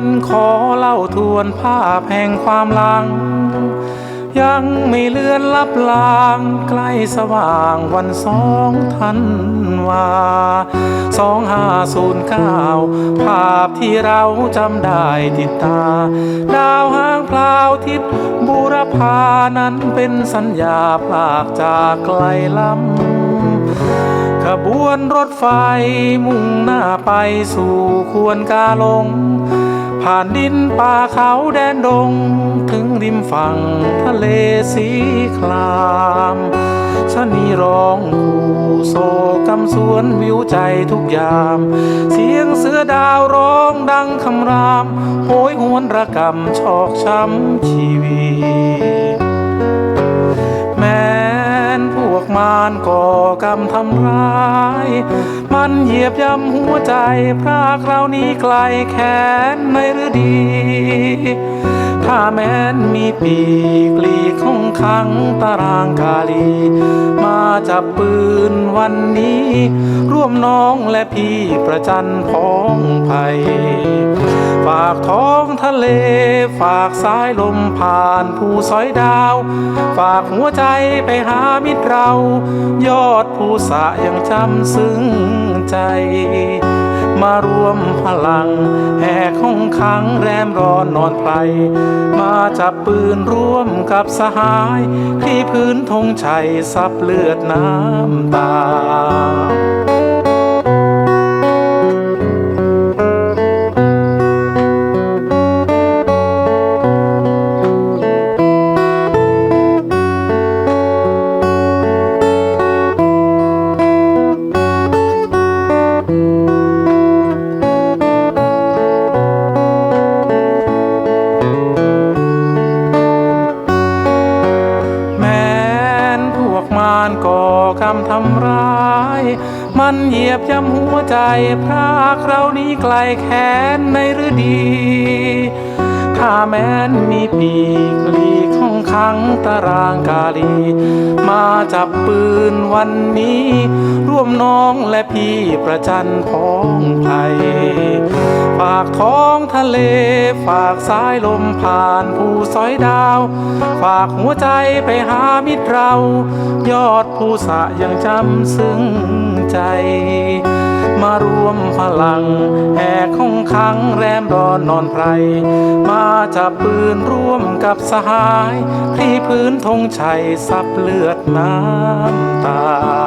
นขอเล่าทวนภาพแห่งความหลัง ยังไม่เลือนลับลางใกล้สว่างวันสองทันวาสองห้าศูนย์เก้าภาพที่เราจำได้ติดตา ดาวห้างพลาวทิศบูรพานั้นเป็นสัญญาพลากจากไกลล้ำขบวนรถไฟมุ่งหน้าไปสู่ควรกาลง ผ่านดินป่าเขาแดนดง ถึงริมฝั่งทะเลสีครามชะนีร้องคู่โศกำสวนวิวใจทุกยาม เสียงเสือดาวร้องดังคำราม โหยหวนระกำชอกช้ำชีวิตารก่อกรรมทำร้าย มันเหยียบย่ำหัวใจ พรากเรานี้ไกลแค้นในฤดี ถ้าแม้นมีปีกลีกของขังตารางกาลี มาจับปืนวันนี้ ร่วมน้องและพี่ประจันพ้องภัยฝากท้องทะเล ฝากสายลมผ่านผู้สอยดาว ฝากหัวใจไปหามิตรเรา ยอดภูสะยังจำซึ้งใจ มารวมพลัง แห่ของขังแรมรอนนอนไพรมาจับปืนร่วมกับสหายที่พื้นธงชัยซับเลือดน้ำตา มานก่อกรรมทำร้าย มันเหยียบย่ำหัวใจพรากเรานี้ไกลแค้นในฤดี ถ้าแม้นมีปีกลีกของขังตารางกาลี มาจับปืนวันนี้ร น้องและพี่ประจันพ้องภัยฝากท้องทะเล ฝากสายลมผ่านผู้สอยดาว ฝากหัวใจไปหามิตรเรา ยอดภูสะยังจำซึ้งใจ มารวมพลังแห่ของขังแรมรอนนอนไพรมาจับปืนร่วมกับสหาย ที่พื้นธงชัยซับเลือดน้ำตา